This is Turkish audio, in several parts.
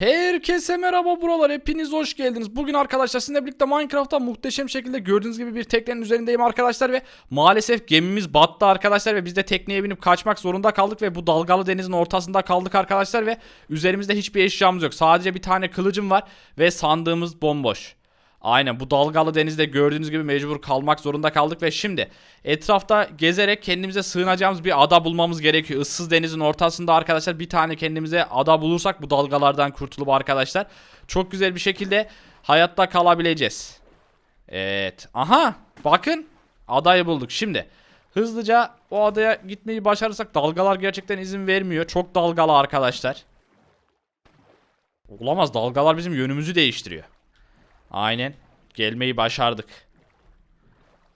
Herkese merhaba buralar hepiniz hoş geldiniz. Bugün arkadaşlar sizinle birlikte Minecraft'ta muhteşem şekilde gördüğünüz gibi bir teknenin üzerindeyim arkadaşlar ve maalesef gemimiz battı arkadaşlar ve biz de tekneye binip kaçmak zorunda kaldık ve bu dalgalı denizin ortasında kaldık arkadaşlar ve üzerimizde hiçbir eşyamız yok. Sadece bir tane kılıcım var ve sandığımız bomboş. Aynen bu dalgalı denizde gördüğünüz gibi mecbur kalmak zorunda kaldık ve şimdi etrafta gezerek kendimize sığınacağımız bir ada bulmamız gerekiyor. Issız denizin ortasında arkadaşlar bir tane kendimize ada bulursak bu dalgalardan kurtulup arkadaşlar çok güzel bir şekilde hayatta kalabileceğiz. Evet. Aha bakın adayı bulduk. Şimdi hızlıca o adaya gitmeyi başarırsak dalgalar gerçekten izin vermiyor. Çok dalgalı arkadaşlar. Olamaz dalgalar bizim yönümüzü değiştiriyor. Aynen. Gelmeyi başardık.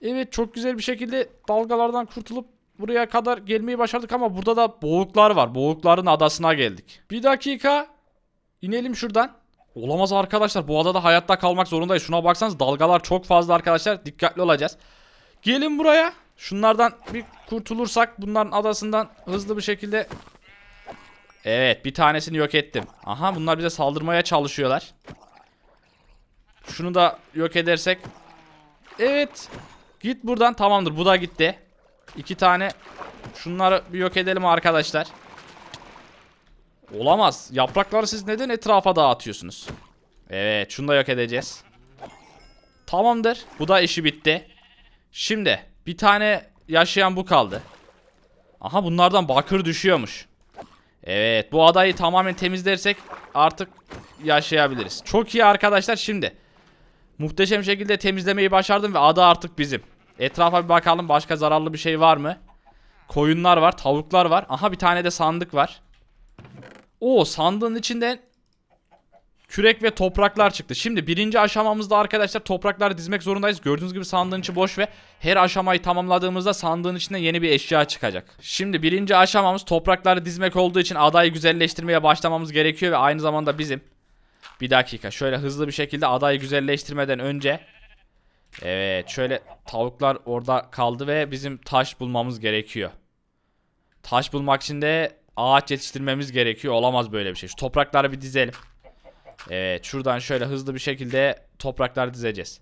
Evet çok güzel bir şekilde dalgalardan kurtulup buraya kadar gelmeyi başardık ama burada da boğuklar var. Boğukların adasına geldik. Bir dakika. İnelim şuradan. Olamaz arkadaşlar. Bu adada hayatta kalmak zorundayız. Şuna baksanız dalgalar çok fazla arkadaşlar. Dikkatli olacağız. Gelin buraya. Şunlardan bir kurtulursak bunların adasından hızlı bir şekilde Evet bir tanesini yok ettim. Aha bunlar bize saldırmaya çalışıyorlar. Şunu da yok edersek. Evet. Git buradan. Tamamdır. Bu da gitti. İki tane. Şunları bir yok edelim arkadaşlar. Olamaz. Yaprakları siz neden etrafa dağıtıyorsunuz? Evet. Şunu da yok edeceğiz. Tamamdır. Bu da işi bitti. Şimdi bir tane yaşayan bu kaldı. Aha bunlardan bakır düşüyormuş. Evet bu adayı tamamen temizlersek artık yaşayabiliriz. Çok iyi arkadaşlar şimdi. Muhteşem şekilde temizlemeyi başardım ve ada artık bizim. Etrafa bir bakalım başka zararlı bir şey var mı? Koyunlar var, tavuklar var. Aha bir tane de sandık var. O sandığın içinden kürek ve topraklar çıktı. Şimdi birinci aşamamızda arkadaşlar toprakları dizmek zorundayız. Gördüğünüz gibi sandığın içi boş ve her aşamayı tamamladığımızda sandığın içinden yeni bir eşya çıkacak. Şimdi birinci aşamamız toprakları dizmek olduğu için adayı güzelleştirmeye başlamamız gerekiyor ve aynı zamanda bizim. Bir dakika şöyle hızlı bir şekilde adayı güzelleştirmeden önce Evet şöyle tavuklar orada kaldı ve bizim taş bulmamız gerekiyor. Taş bulmak için de ağaç yetiştirmemiz gerekiyor. Olamaz böyle bir şey. Şu toprakları bir dizelim. Evet şuradan şöyle hızlı bir şekilde toprakları dizeceğiz.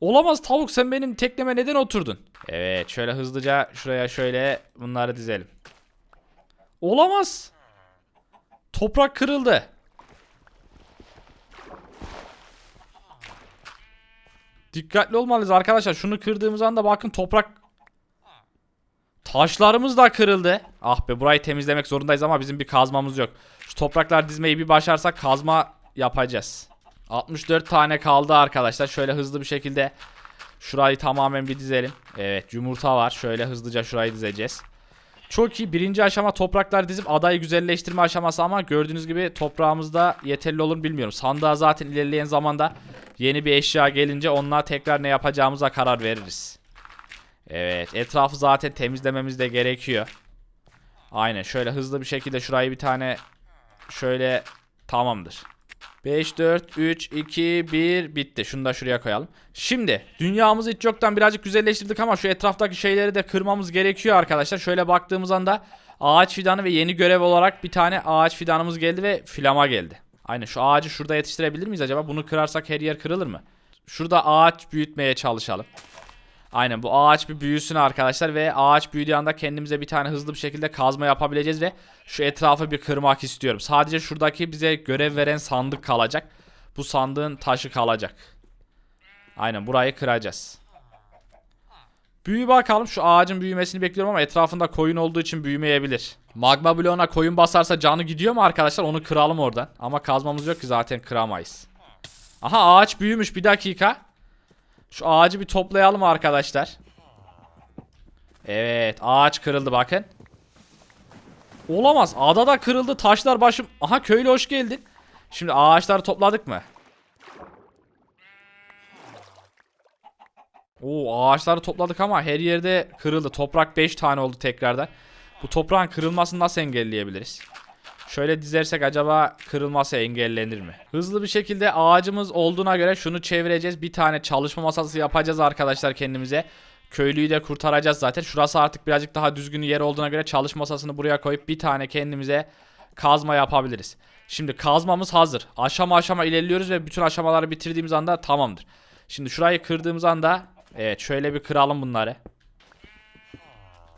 Olamaz tavuk sen benim tekneme neden oturdun? Evet şöyle hızlıca şuraya şöyle bunları dizelim. Olamaz. Toprak kırıldı. Dikkatli olmalıyız arkadaşlar. Şunu kırdığımız anda bakın toprak Taşlarımız da kırıldı. Ah be burayı temizlemek zorundayız ama bizim bir kazmamız yok. Şu topraklar dizmeyi bir başarsak kazma yapacağız. 64 tane kaldı arkadaşlar. Şöyle hızlı bir şekilde şurayı tamamen bir dizelim. Evet yumurta var. Şöyle hızlıca şurayı dizeceğiz. Çok iyi. Birinci aşama topraklar dizip adayı güzelleştirme aşaması ama gördüğünüz gibi toprağımızda yeterli olur bilmiyorum. Sandığa zaten ilerleyen zamanda yeni bir eşya gelince onunla tekrar ne yapacağımıza karar veririz. Evet etrafı zaten temizlememiz de gerekiyor. Aynen şöyle hızlı bir şekilde şurayı bir tane şöyle tamamdır. 5, 4, 3, 2, 1 bitti. Şunu da şuraya koyalım. Şimdi dünyamızı hiç yoktan birazcık güzelleştirdik ama şu etraftaki şeyleri de kırmamız gerekiyor arkadaşlar. Şöyle baktığımız anda ağaç fidanı ve yeni görev olarak bir tane ağaç fidanımız geldi ve filama geldi. Aynen şu ağacı şurada yetiştirebilir miyiz acaba? Bunu kırarsak her yer kırılır mı? Şurada ağaç büyütmeye çalışalım. Aynen bu ağaç bir büyüsün arkadaşlar ve ağaç büyüdüğü anda kendimize bir tane hızlı bir şekilde kazma yapabileceğiz ve şu etrafı bir kırmak istiyorum. Sadece şuradaki bize görev veren sandık kalacak. Bu sandığın taşı kalacak. Aynen burayı kıracağız. Büyü bakalım şu ağacın büyümesini bekliyorum ama etrafında koyun olduğu için büyümeyebilir. Magma bloğuna koyun basarsa canı gidiyor mu arkadaşlar onu kıralım oradan. Ama kazmamız yok ki zaten kıramayız. Aha ağaç büyümüş bir dakika. Şu ağacı bir toplayalım arkadaşlar. Evet ağaç kırıldı bakın. Olamaz. Ada da kırıldı. Taşlar başım. Aha köylü hoş geldin. Şimdi ağaçları topladık mı? Oo ağaçları topladık ama her yerde kırıldı. Toprak 5 tane oldu tekrardan. Bu toprağın kırılmasını nasıl engelleyebiliriz? Şöyle dizersek acaba kırılması engellenir mi? Hızlı bir şekilde ağacımız olduğuna göre şunu çevireceğiz. Bir tane çalışma masası yapacağız arkadaşlar kendimize. Köylüyü de kurtaracağız zaten. Şurası artık birazcık daha düzgün yer olduğuna göre çalışma masasını buraya koyup bir tane kendimize kazma yapabiliriz. Şimdi kazmamız hazır. Aşama aşama ilerliyoruz ve bütün aşamaları bitirdiğimiz anda tamamdır. Şimdi şurayı kırdığımız anda evet şöyle bir kıralım bunları.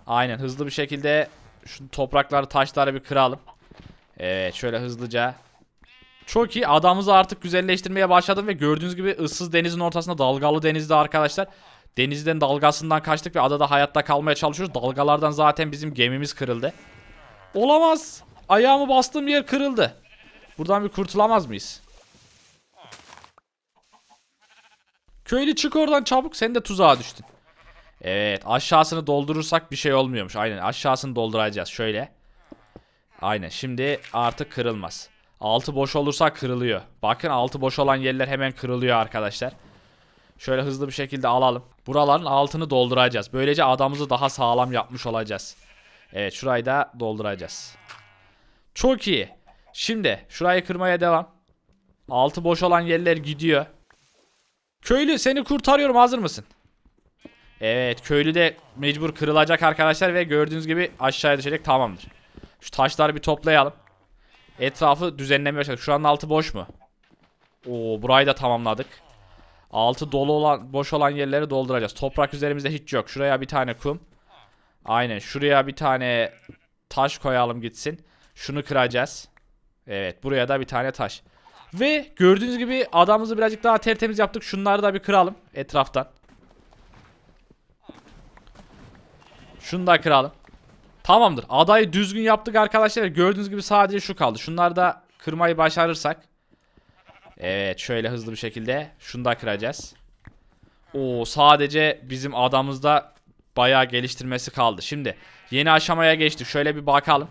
Aynen hızlı bir şekilde şu toprakları taşları bir kıralım. Evet şöyle hızlıca. Çok iyi adamımızı artık güzelleştirmeye başladım ve gördüğünüz gibi ıssız denizin ortasında dalgalı denizde arkadaşlar. Denizden dalgasından kaçtık ve adada hayatta kalmaya çalışıyoruz. Dalgalardan zaten bizim gemimiz kırıldı. Olamaz. Ayağımı bastığım yer kırıldı. Buradan bir kurtulamaz mıyız? Köylü çık oradan çabuk. Sen de tuzağa düştün. Evet aşağısını doldurursak bir şey olmuyormuş. Aynen aşağısını dolduracağız. Şöyle. Aynen şimdi artık kırılmaz. Altı boş olursa kırılıyor. Bakın altı boş olan yerler hemen kırılıyor arkadaşlar. Şöyle hızlı bir şekilde alalım. Buraların altını dolduracağız. Böylece adamımızı daha sağlam yapmış olacağız. Evet şurayı da dolduracağız. Çok iyi. Şimdi şurayı kırmaya devam. Altı boş olan yerler gidiyor. Köylü seni kurtarıyorum hazır mısın? Evet köylü de mecbur kırılacak arkadaşlar ve gördüğünüz gibi aşağıya düşecek tamamdır. Şu taşları bir toplayalım. Etrafı düzenlemeye başladık. Şuranın altı boş mu? Oo burayı da tamamladık. Altı dolu olan boş olan yerleri dolduracağız. Toprak üzerimizde hiç yok. Şuraya bir tane kum. Aynen şuraya bir tane taş koyalım gitsin. Şunu kıracağız. Evet buraya da bir tane taş. Ve gördüğünüz gibi adamımızı birazcık daha tertemiz yaptık. Şunları da bir kıralım etraftan. Şunu da kıralım. Tamamdır. Adayı düzgün yaptık arkadaşlar. Gördüğünüz gibi sadece şu kaldı. Şunları da kırmayı başarırsak. Evet şöyle hızlı bir şekilde. Şunu da kıracağız. Oo sadece bizim adamızda bayağı geliştirmesi kaldı. Şimdi yeni aşamaya geçtik. Şöyle bir bakalım.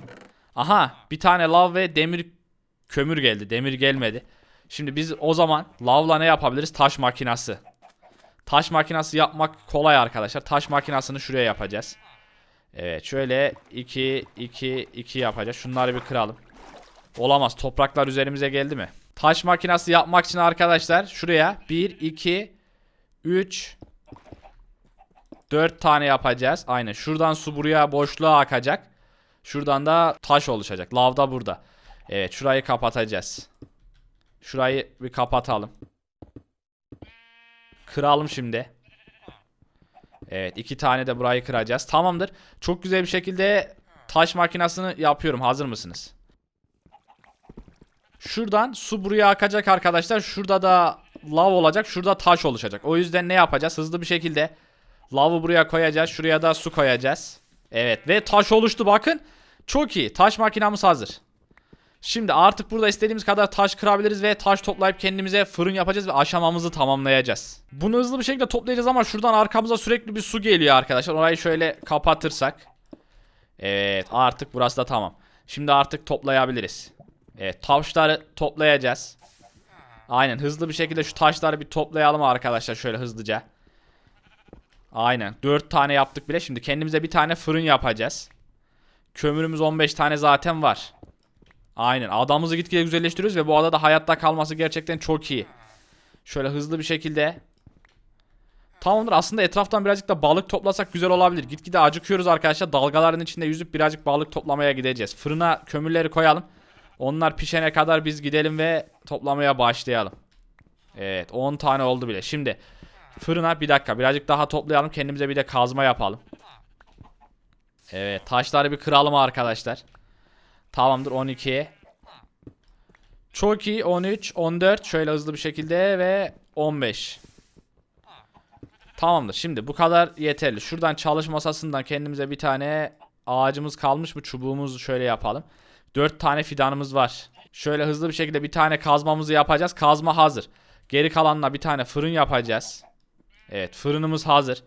Aha bir tane lav ve demir kömür geldi. Demir gelmedi. Şimdi biz o zaman lavla ne yapabiliriz? Taş makinası. Taş makinası yapmak kolay arkadaşlar. Taş makinasını şuraya yapacağız. Evet şöyle 2 2 2 yapacağız. Şunları bir kıralım. Olamaz. Topraklar üzerimize geldi mi? Taş makinası yapmak için arkadaşlar şuraya 1 2 3 4 tane yapacağız. Aynen. Şuradan su buraya boşluğa akacak. Şuradan da taş oluşacak. Lav da burada. Evet şurayı kapatacağız. Şurayı bir kapatalım. Kıralım şimdi. Evet iki tane de burayı kıracağız. Tamamdır. Çok güzel bir şekilde taş makinasını yapıyorum. Hazır mısınız? Şuradan su buraya akacak arkadaşlar. Şurada da lav olacak. Şurada taş oluşacak. O yüzden ne yapacağız? Hızlı bir şekilde lavı buraya koyacağız. Şuraya da su koyacağız. Evet ve taş oluştu bakın. Çok iyi. Taş makinamız hazır. Şimdi artık burada istediğimiz kadar taş kırabiliriz ve taş toplayıp kendimize fırın yapacağız ve aşamamızı tamamlayacağız. Bunu hızlı bir şekilde toplayacağız ama şuradan arkamıza sürekli bir su geliyor arkadaşlar. Orayı şöyle kapatırsak. Evet artık burası da tamam. Şimdi artık toplayabiliriz. Evet taşları toplayacağız. Aynen hızlı bir şekilde şu taşları bir toplayalım arkadaşlar şöyle hızlıca. Aynen 4 tane yaptık bile. Şimdi kendimize bir tane fırın yapacağız. Kömürümüz 15 tane zaten var. Aynen adamımızı gitgide güzelleştiriyoruz ve bu adada hayatta kalması gerçekten çok iyi. Şöyle hızlı bir şekilde. Tamamdır aslında etraftan birazcık da balık toplasak güzel olabilir. Gitgide acıkıyoruz arkadaşlar. Dalgaların içinde yüzüp birazcık balık toplamaya gideceğiz. Fırına kömürleri koyalım. Onlar pişene kadar biz gidelim ve toplamaya başlayalım. Evet 10 tane oldu bile. Şimdi fırına bir dakika birazcık daha toplayalım. Kendimize bir de kazma yapalım. Evet taşları bir kıralım arkadaşlar. Tamamdır 12. Çok iyi 13, 14 şöyle hızlı bir şekilde ve 15. Tamamdır. Şimdi bu kadar yeterli. Şuradan çalış masasından kendimize bir tane ağacımız kalmış mı? Çubuğumuzu şöyle yapalım. 4 tane fidanımız var. Şöyle hızlı bir şekilde bir tane kazmamızı yapacağız. Kazma hazır. Geri kalanla bir tane fırın yapacağız. Evet fırınımız hazır.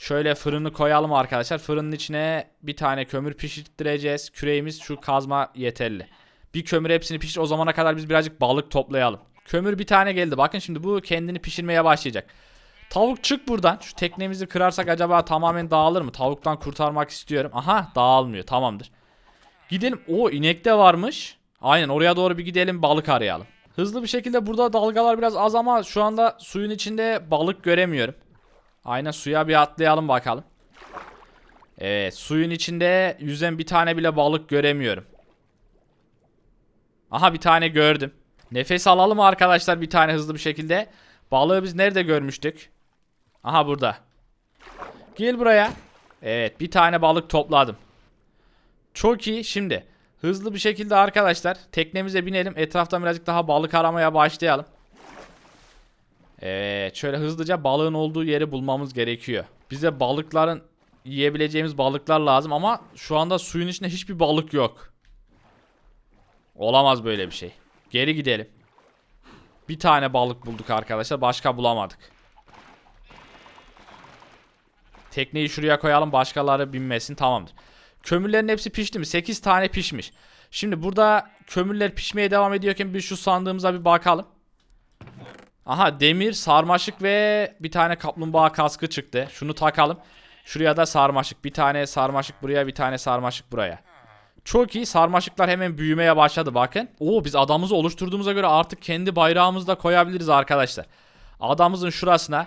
Şöyle fırını koyalım arkadaşlar. Fırının içine bir tane kömür pişirttireceğiz. Küreğimiz şu kazma yeterli. Bir kömür hepsini pişir. O zamana kadar biz birazcık balık toplayalım. Kömür bir tane geldi. Bakın şimdi bu kendini pişirmeye başlayacak. Tavuk çık buradan. Şu teknemizi kırarsak acaba tamamen dağılır mı? Tavuktan kurtarmak istiyorum. Aha dağılmıyor. Tamamdır. Gidelim. O inek de varmış. Aynen oraya doğru bir gidelim balık arayalım. Hızlı bir şekilde burada dalgalar biraz az ama şu anda suyun içinde balık göremiyorum. Aynen suya bir atlayalım bakalım. Evet suyun içinde yüzen bir tane bile balık göremiyorum. Aha bir tane gördüm. Nefes alalım arkadaşlar bir tane hızlı bir şekilde. Balığı biz nerede görmüştük? Aha burada. Gel buraya. Evet bir tane balık topladım. Çok iyi. Şimdi hızlı bir şekilde arkadaşlar teknemize binelim. Etraftan birazcık daha balık aramaya başlayalım. Evet şöyle hızlıca balığın olduğu yeri bulmamız gerekiyor. Bize balıkların yiyebileceğimiz balıklar lazım ama şu anda suyun içinde hiçbir balık yok. Olamaz böyle bir şey. Geri gidelim. Bir tane balık bulduk arkadaşlar. Başka bulamadık. Tekneyi şuraya koyalım. Başkaları binmesin. Tamamdır. Kömürlerin hepsi pişti mi? 8 tane pişmiş. Şimdi burada kömürler pişmeye devam ediyorken bir şu sandığımıza bir bakalım. Aha demir, sarmaşık ve bir tane kaplumbağa kaskı çıktı. Şunu takalım. Şuraya da sarmaşık. Bir tane sarmaşık buraya, bir tane sarmaşık buraya. Çok iyi. Sarmaşıklar hemen büyümeye başladı bakın. Oo biz adamımızı oluşturduğumuza göre artık kendi bayrağımızı da koyabiliriz arkadaşlar. Adamımızın şurasına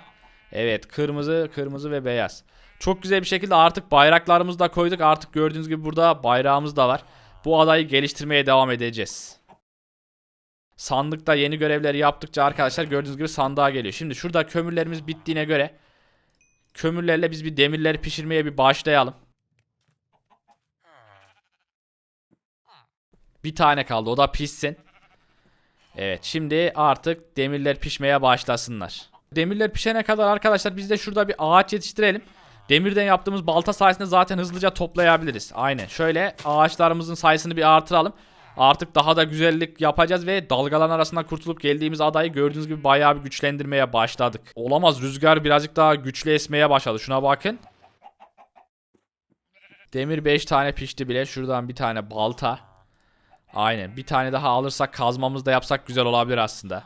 evet kırmızı, kırmızı ve beyaz. Çok güzel bir şekilde artık bayraklarımızı da koyduk. Artık gördüğünüz gibi burada bayrağımız da var. Bu adayı geliştirmeye devam edeceğiz. Sandıkta yeni görevleri yaptıkça arkadaşlar gördüğünüz gibi sandığa geliyor. Şimdi şurada kömürlerimiz bittiğine göre kömürlerle biz bir demirleri pişirmeye bir başlayalım. Bir tane kaldı o da pişsin. Evet şimdi artık demirler pişmeye başlasınlar. Demirler pişene kadar arkadaşlar biz de şurada bir ağaç yetiştirelim. Demirden yaptığımız balta sayesinde zaten hızlıca toplayabiliriz. Aynen şöyle ağaçlarımızın sayısını bir artıralım. Artık daha da güzellik yapacağız ve dalgaların arasından kurtulup geldiğimiz adayı gördüğünüz gibi bayağı bir güçlendirmeye başladık. Olamaz rüzgar birazcık daha güçlü esmeye başladı. Şuna bakın. Demir 5 tane pişti bile. Şuradan bir tane balta. Aynen. Bir tane daha alırsak kazmamızı da yapsak güzel olabilir aslında.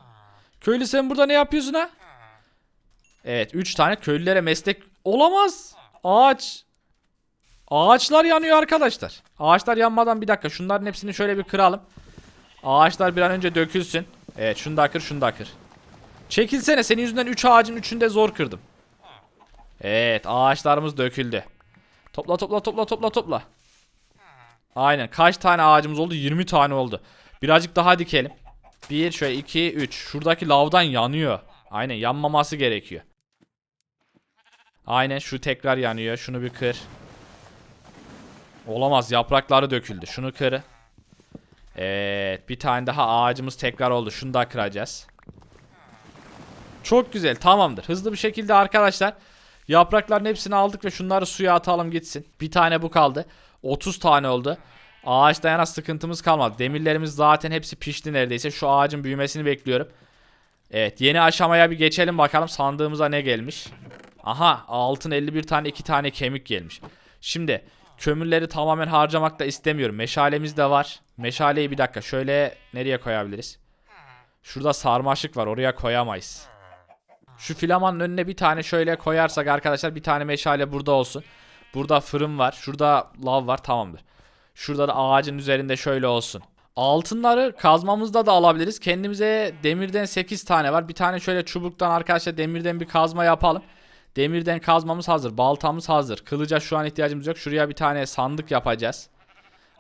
Köylü sen burada ne yapıyorsun ha? Evet 3 tane köylülere meslek olamaz. Ağaç. Ağaçlar yanıyor arkadaşlar. Ağaçlar yanmadan bir dakika şunların hepsini şöyle bir kıralım. Ağaçlar bir an önce dökülsün. Evet şunu da kır şunu da kır. Çekilsene senin yüzünden 3 ağacın 3'ünü de zor kırdım. Evet ağaçlarımız döküldü. Topla topla topla topla topla. Aynen kaç tane ağacımız oldu? 20 tane oldu. Birazcık daha dikelim. 1 şöyle 2 3. Şuradaki lavdan yanıyor. Aynen yanmaması gerekiyor. Aynen şu tekrar yanıyor. Şunu bir kır. Olamaz yaprakları döküldü. Şunu kır. Evet bir tane daha ağacımız tekrar oldu. Şunu da kıracağız. Çok güzel tamamdır. Hızlı bir şekilde arkadaşlar yaprakların hepsini aldık ve şunları suya atalım gitsin. Bir tane bu kaldı. 30 tane oldu. Ağaç dayana sıkıntımız kalmadı. Demirlerimiz zaten hepsi pişti neredeyse. Şu ağacın büyümesini bekliyorum. Evet yeni aşamaya bir geçelim bakalım sandığımıza ne gelmiş. Aha altın 51 tane 2 tane kemik gelmiş. Şimdi kömürleri tamamen harcamak da istemiyorum. Meşalemiz de var. Meşaleyi bir dakika şöyle nereye koyabiliriz? Şurada sarmaşık var oraya koyamayız. Şu filamanın önüne bir tane şöyle koyarsak arkadaşlar bir tane meşale burada olsun. Burada fırın var. Şurada lav var tamamdır. Şurada da ağacın üzerinde şöyle olsun. Altınları kazmamızda da alabiliriz. Kendimize demirden 8 tane var. Bir tane şöyle çubuktan arkadaşlar demirden bir kazma yapalım. Demirden kazmamız hazır. Baltamız hazır. Kılıca şu an ihtiyacımız yok. Şuraya bir tane sandık yapacağız.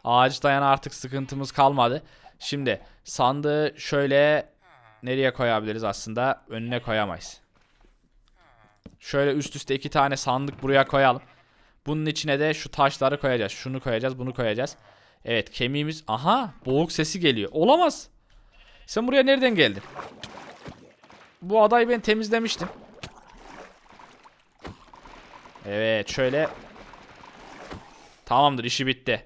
Ağaç dayan artık sıkıntımız kalmadı. Şimdi sandığı şöyle nereye koyabiliriz aslında? Önüne koyamayız. Şöyle üst üste iki tane sandık buraya koyalım. Bunun içine de şu taşları koyacağız. Şunu koyacağız, bunu koyacağız. Evet, kemiğimiz. Aha, boğuk sesi geliyor. Olamaz. Sen buraya nereden geldin? Bu adayı ben temizlemiştim. Evet, şöyle. Tamamdır, işi bitti.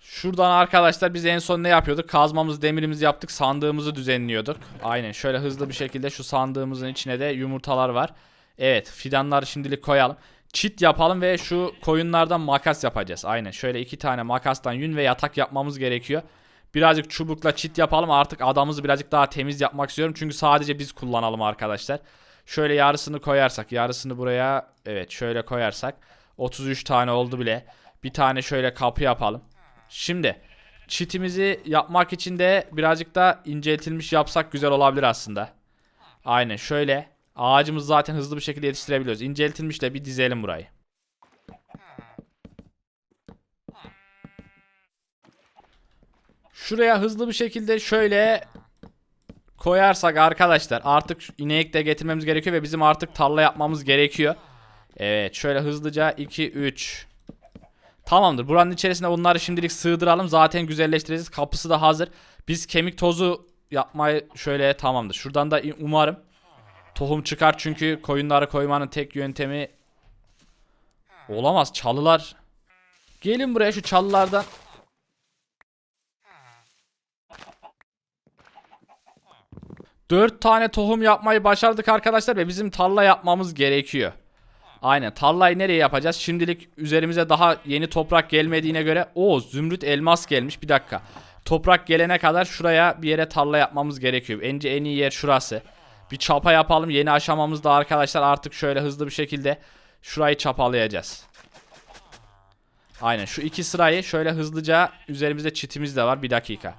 Şuradan arkadaşlar biz en son ne yapıyorduk? Kazmamızı, demirimizi yaptık, sandığımızı düzenliyorduk. Aynen, şöyle hızlı bir şekilde şu sandığımızın içine de yumurtalar var. Evet, fidanları şimdilik koyalım. Çit yapalım ve şu koyunlardan makas yapacağız. Aynen şöyle iki tane makastan yün ve yatak yapmamız gerekiyor. Birazcık çubukla çit yapalım. Artık adamımızı birazcık daha temiz yapmak istiyorum. Çünkü sadece biz kullanalım arkadaşlar. Şöyle yarısını koyarsak. Yarısını buraya evet şöyle koyarsak. 33 tane oldu bile. Bir tane şöyle kapı yapalım. Şimdi çitimizi yapmak için de birazcık da inceltilmiş yapsak güzel olabilir aslında. Aynen şöyle. Ağacımızı zaten hızlı bir şekilde yetiştirebiliyoruz. İnceltilmişle bir dizelim burayı. Şuraya hızlı bir şekilde şöyle koyarsak arkadaşlar artık ineği de getirmemiz gerekiyor ve bizim artık tarla yapmamız gerekiyor. Evet şöyle hızlıca 2 3 Tamamdır. Buranın içerisine bunları şimdilik sığdıralım. Zaten güzelleştireceğiz. Kapısı da hazır. Biz kemik tozu yapmayı şöyle tamamdır. Şuradan da umarım tohum çıkar çünkü koyunları koymanın tek yöntemi olamaz. Çalılar. Gelin buraya şu çalılardan. Dört tane tohum yapmayı başardık arkadaşlar ve bizim tarla yapmamız gerekiyor. Aynen tarlayı nereye yapacağız? Şimdilik üzerimize daha yeni toprak gelmediğine göre o zümrüt elmas gelmiş. Bir dakika. Toprak gelene kadar şuraya bir yere tarla yapmamız gerekiyor. Bence en iyi yer şurası. Bir çapa yapalım. Yeni aşamamızda arkadaşlar artık şöyle hızlı bir şekilde şurayı çapalayacağız. Aynen şu iki sırayı şöyle hızlıca üzerimizde çitimiz de var. Bir dakika.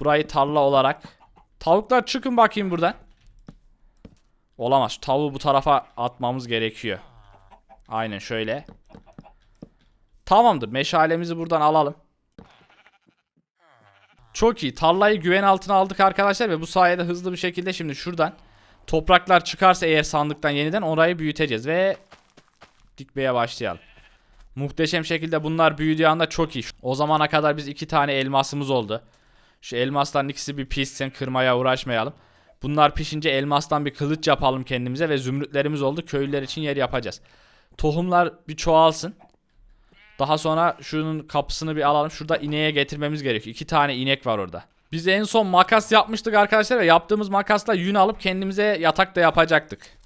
Burayı tarla olarak. Tavuklar çıkın bakayım buradan. Olamaz. Tavuğu bu tarafa atmamız gerekiyor. Aynen şöyle. Tamamdır. Meşalemizi buradan alalım. Çok iyi. Tarlayı güven altına aldık arkadaşlar ve bu sayede hızlı bir şekilde şimdi şuradan topraklar çıkarsa eğer sandıktan yeniden orayı büyüteceğiz ve dikmeye başlayalım. Muhteşem şekilde bunlar büyüdüğü anda çok iyi. O zamana kadar biz iki tane elmasımız oldu. Şu elmasların ikisi bir pişsin kırmaya uğraşmayalım. Bunlar pişince elmastan bir kılıç yapalım kendimize ve zümrütlerimiz oldu. Köylüler için yer yapacağız. Tohumlar bir çoğalsın. Daha sonra şunun kapısını bir alalım. Şurada ineğe getirmemiz gerekiyor. İki tane inek var orada. Biz en son makas yapmıştık arkadaşlar ve yaptığımız makasla yün alıp kendimize yatak da yapacaktık.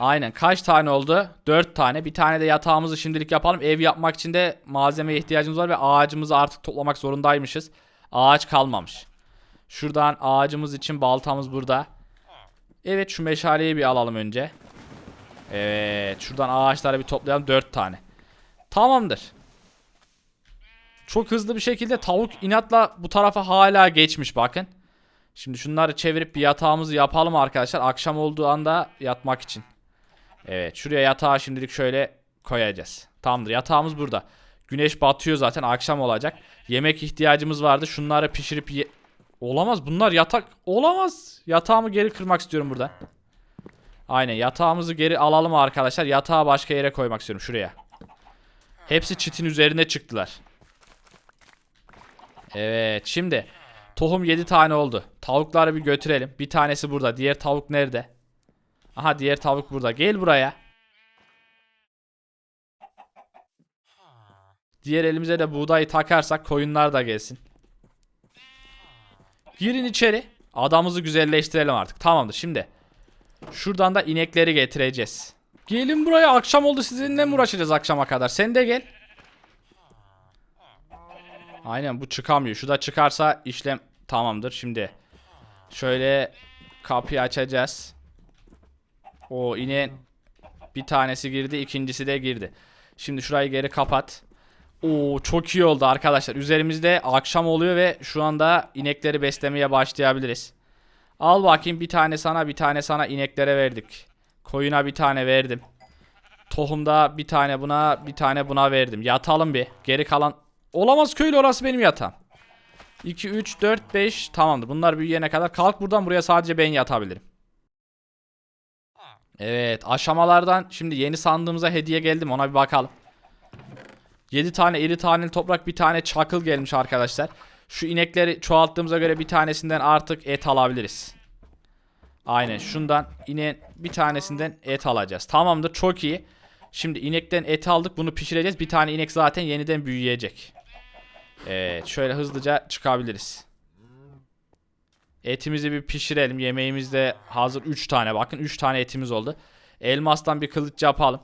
Aynen. Kaç tane oldu? Dört tane. Bir tane de yatağımızı şimdilik yapalım. Ev yapmak için de malzemeye ihtiyacımız var ve ağacımızı artık toplamak zorundaymışız. Ağaç kalmamış. Şuradan ağacımız için baltamız burada. Evet şu meşaleyi bir alalım önce. Evet şuradan ağaçları bir toplayalım. Dört tane. Tamamdır. Çok hızlı bir şekilde tavuk inatla bu tarafa hala geçmiş bakın. Şimdi şunları çevirip bir yatağımızı yapalım arkadaşlar. Akşam olduğu anda yatmak için. Evet şuraya yatağı şimdilik şöyle koyacağız. Tamamdır yatağımız burada. Güneş batıyor zaten akşam olacak. Yemek ihtiyacımız vardı. Şunları pişirip ye... Olamaz bunlar yatak. Olamaz. Yatağımı geri kırmak istiyorum burada. Aynen yatağımızı geri alalım arkadaşlar. Yatağı başka yere koymak istiyorum şuraya. Hepsi çitin üzerine çıktılar. Evet şimdi tohum 7 tane oldu. Tavukları bir götürelim. Bir tanesi burada. Diğer tavuk nerede? Aha diğer tavuk burada. Gel buraya. Diğer elimize de buğdayı takarsak koyunlar da gelsin. Girin içeri. Adamımızı güzelleştirelim artık. Tamamdır şimdi. Şuradan da inekleri getireceğiz. Gelin buraya akşam oldu sizinle mi uğraşacağız akşama kadar? Sen de gel. Aynen bu çıkamıyor. Şu da çıkarsa işlem tamamdır. Şimdi şöyle kapıyı açacağız. O ineğin bir tanesi girdi, ikincisi de girdi. Şimdi şurayı geri kapat. Oo çok iyi oldu arkadaşlar. Üzerimizde akşam oluyor ve şu anda inekleri beslemeye başlayabiliriz. Al bakayım bir tane sana bir tane sana ineklere verdik. Koyuna bir tane verdim. Tohumda bir tane buna bir tane buna verdim. Yatalım bir. Geri kalan olamaz köylü orası benim yatağım. 2 3 4 5 tamamdır. Bunlar büyüyene kadar kalk buradan buraya sadece ben yatabilirim. Evet aşamalardan şimdi yeni sandığımıza hediye geldim ona bir bakalım. 7 tane iri taneli toprak bir tane çakıl gelmiş arkadaşlar. Şu inekleri çoğalttığımıza göre bir tanesinden artık et alabiliriz. Aynen şundan ineğin bir tanesinden et alacağız. Tamamdır çok iyi. Şimdi inekten et aldık bunu pişireceğiz. Bir tane inek zaten yeniden büyüyecek. Evet şöyle hızlıca çıkabiliriz. Etimizi bir pişirelim. Yemeğimiz de hazır 3 tane. Bakın 3 tane etimiz oldu. Elmastan bir kılıç yapalım.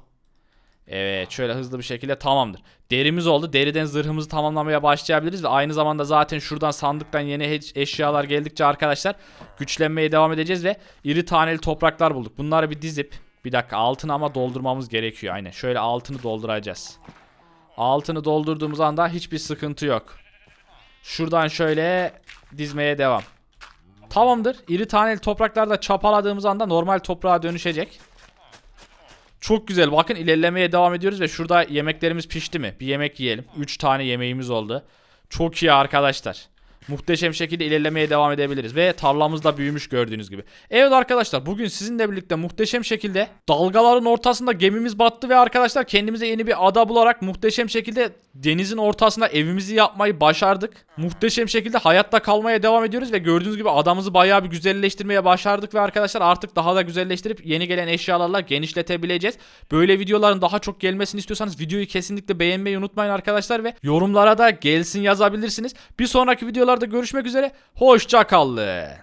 Evet şöyle hızlı bir şekilde tamamdır. Derimiz oldu. Deriden zırhımızı tamamlamaya başlayabiliriz. Ve aynı zamanda zaten şuradan sandıktan yeni eşyalar geldikçe arkadaşlar güçlenmeye devam edeceğiz. Ve iri taneli topraklar bulduk. Bunları bir dizip bir dakika altını ama doldurmamız gerekiyor. Aynen şöyle altını dolduracağız. Altını doldurduğumuz anda hiçbir sıkıntı yok. Şuradan şöyle dizmeye devam. Tamamdır. İri taneli topraklarda çapaladığımız anda normal toprağa dönüşecek. Çok güzel. Bakın ilerlemeye devam ediyoruz ve şurada yemeklerimiz pişti mi? Bir yemek yiyelim. 3 tane yemeğimiz oldu. Çok iyi arkadaşlar. Muhteşem şekilde ilerlemeye devam edebiliriz. Ve tarlamız da büyümüş gördüğünüz gibi. Evet arkadaşlar bugün sizinle birlikte muhteşem şekilde dalgaların ortasında gemimiz battı ve arkadaşlar kendimize yeni bir ada bularak muhteşem şekilde denizin ortasında evimizi yapmayı başardık. Muhteşem şekilde hayatta kalmaya devam ediyoruz ve gördüğünüz gibi adamızı bayağı bir güzelleştirmeye başardık ve arkadaşlar artık daha da güzelleştirip yeni gelen eşyalarla genişletebileceğiz. Böyle videoların daha çok gelmesini istiyorsanız videoyu kesinlikle beğenmeyi unutmayın arkadaşlar ve yorumlara da gelsin yazabilirsiniz. Bir sonraki videolarda görüşmek üzere. Hoşça kalın.